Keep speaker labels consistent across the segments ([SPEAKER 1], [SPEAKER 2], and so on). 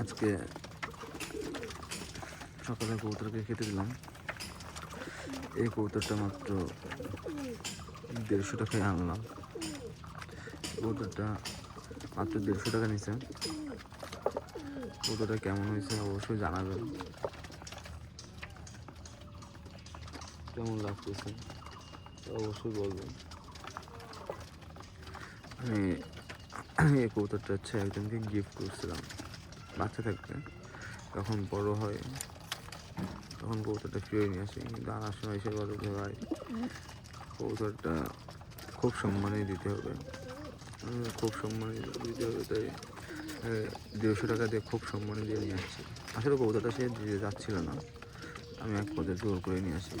[SPEAKER 1] আজকে সকালে কবুতরকে খেতে দিলাম। এই কবুতরটা মাত্র দেড়শো টাকায় আনলাম। কবুতরটা মাত্র দেড়শো টাকা নিছে। কবুতরটা কেমন হয়েছে অবশ্যই জানাবেন। কেমন লাগতেছে অবশ্যই বলবেন। আমি এই কবুতরটা হচ্ছে একজনকে গিফট করছিলাম। বাচ্চা থাকবে তখন বড় হয়, তখন কবুতরটা ফিরে নিয়ে আসি। কিন্তু আনার সময় এসে বলে যে ভাই কবুতরটা খুব সম্মানে দিতে হবে। খুব সম্মানে দিতে হবে, তাই দেড়শো টাকা দিয়ে খুব সম্মানে দিয়ে নিয়ে আসছি। আসলে কবুতরটা সে দিতে যাচ্ছিল না। আমি এক পর্যায়ে জোর করে নিয়ে আসি।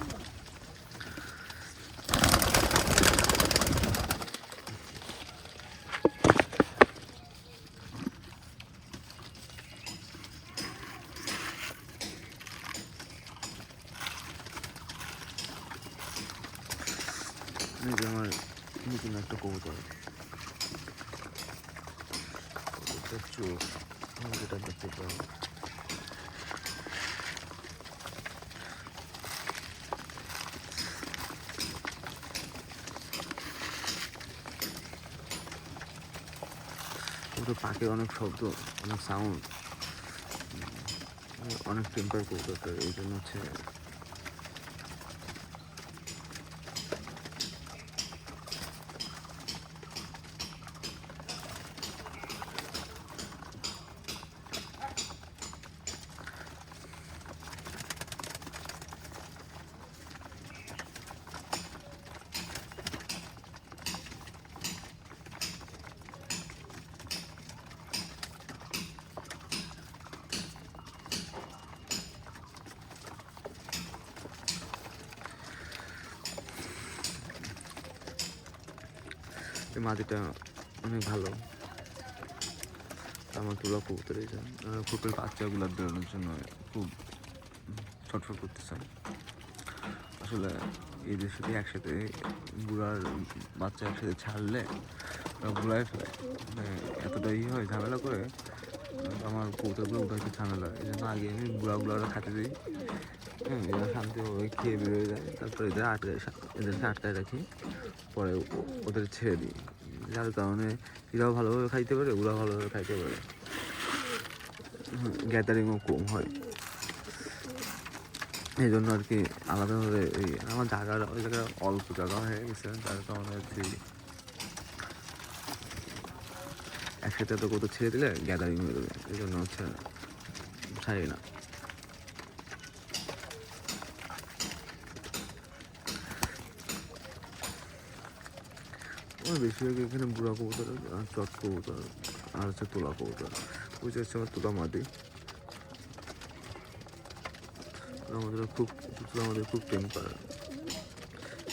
[SPEAKER 1] আমার নতুন একটা কবুতর যেটা দেখতে পাবো কবুতর পাখির অনেক শব্দ অনেক সাউন্ড অনেক টেম্পার কবুতরটা এই জন্য হচ্ছে এই মাটিটা অনেক ভালো। আমার তুলা কবুতর খুবই বাচ্চাগুলো বেরোনোর জন্য খুব ছটফট করতেছে। আসলে এই দেশে একসাথে বুড়ার বাচ্চা একসাথে ছাড়লে বুড়ায় ফেলে এতটাই এতটা ই হয় ঝামেলা করে আমার কবুতরগুলো উঠাইতে ঝামেলা। এই জন্য আগে আমি বুড়াগুলো খাতে দিই। হ্যাঁ এরা শান্তিভাবে খেয়ে বেরোয় যায়। তারপরে এদের আটকায় এদেরকে আটকায় রাখি। পরে ওদের ছেড়ে দিই। যার কারণে এরাও ভালোভাবে খাইতে পারে ওরা ভালোভাবে খাইতে পারে। গ্যাদারিংও কম হয়। এই জন্য আর কি আলাদাভাবে এই আমার জায়গার ওই জায়গায় অল্প জায়গা হয়ে গেছে। যার কারণে আর কি একসাথে তো কোথাও ছেড়ে দিলে গ্যাদারিং হয়ে যাবে। এই জন্য হচ্ছে ছাড়ি না। আমার বেশিরভাগ এখানে বুড়া কবুতর চট কবুতর আর হচ্ছে তোলা কবুতর। ওই হচ্ছে আমার তোলা মাদি। আমাদের খুব তোলা আমাদের খুব টেম্পার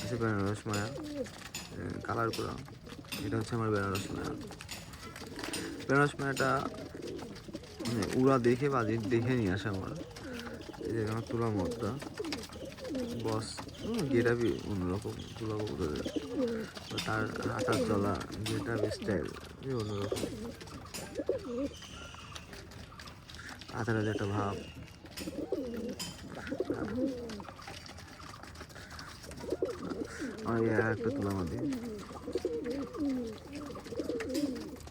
[SPEAKER 1] আছে বেনারস মায়া কালার করা। এটা হচ্ছে আমার বেনারস মায়া। বেনারস মায়াটা মানে উড়া দেখে বাজি দেখে নিয়ে আসে আমার। এই যে আমার তোলা মদটা। বস গেটাবি অন্যরকম, তুলা কবুতরের তার হাঁটার চলা যেটা স্টাইল অন্যরকম। যে একটা ভাব। আর একটা তুলা মাদি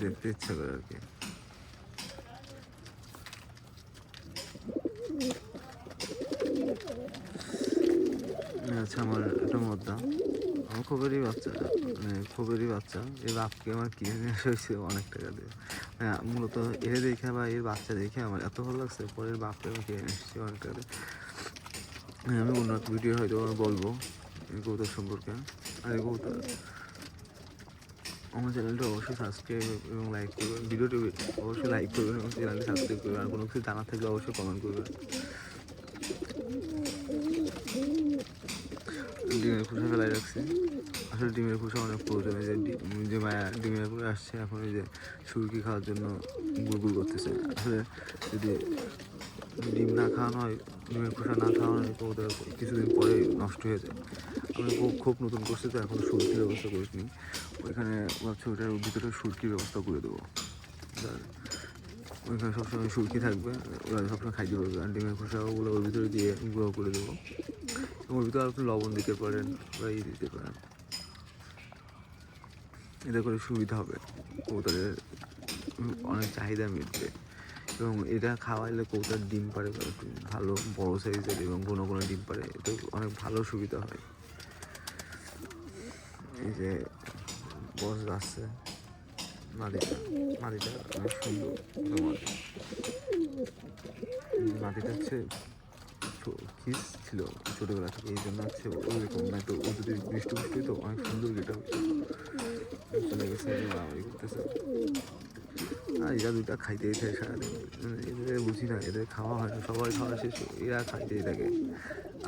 [SPEAKER 1] দেখতে ইচ্ছা করে আর কি। হচ্ছে আমার একটা মদ্দা। আমার খুবেরই বাচ্চা মানে খুবেরই বাচ্চা। এই বাপকে আমার কিনে নিয়ে হয়েছে অনেক টাকা দিয়ে। হ্যাঁ মূলত এর দেখে বা এর বাচ্চা দেখে আমার এত ভালো লাগছে পরের বাপকে আমি কিনে নিয়ে এসেছি অনেক টাকা দিয়ে। হ্যাঁ, আমি অন্য ভিডিও হয়তো বলব এই কৌতুক সম্পর্কে। আর এই কৌতুক আমার চ্যানেলটা অবশ্যই সাবস্ক্রাইব এবং লাইক করবেন, ভিডিওটি অবশ্যই লাইক করবেন এবং চ্যানেলটি সাবস্ক্রাইব করবেন। আর কোনো কিছু জানার থাকলে অবশ্যই কমেন্ট করবেন। ডিমের খোসা ফেলাই রাখছি। আসলে ডিমের খোসা অনেক প্রয়োজন যে যে মায়া ডিমের করে আসছে, এখন এই যে সুরকি খাওয়ার জন্য গুড়গুড় করতেছে। আসলে যদি ডিম না খাওয়ানো হয়, ডিমের খোসা না খাওয়ানো হয়, তো ওদের কিছুদিন পরে নষ্ট হয়ে যায়। আমি খুব নতুন করছি তো এখনও সুরকির ব্যবস্থা করিনি। ওইখানে ভাবছি ওটার ভিতরে সুরকির ব্যবস্থা করে দেবো। ওইখানে সবসময় সুরকি থাকবে, ওরা সবসময় খাইতে পারবে আর ডিমের খোসাগুলো ওর ভিতরে দিয়ে গুঁড়ো করে দেবো। ওর ভিতরে আপনি লবণ দিতে পারেন বা ইয়ে দিতে পারেন। এতে করে সুবিধা হবে। কবুতরের অনেক চাহিদা মিটবে। এবং এটা খাওয়াইলে কবুতর ডিম পারে ভালো, বড় সাইজের এবং কোনো কোনো ডিম পারে এতে অনেক ভালো সুবিধা হয়। এই যে বস যাচ্ছে মাদিটা মাদিটা অনেক সুন্দর। একটা। মাদিটা হচ্ছে কিস ছিল ছোটোবেলা থেকে, এই জন্য হচ্ছে ওইরকম না ও যদি বৃষ্টি বৃষ্টি তো অনেক সুন্দর গেটা চলে গেছে মারামারি আর এরা দুটা খাইতেই থাকে সারাদিন মানে এদের বুঝি না, এদের খাওয়া হয় না, সবাই খাওয়া শেষ, এরা খাইতেই থাকে।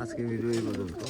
[SPEAKER 1] আজকে ভিডিও এই পর্যন্ত।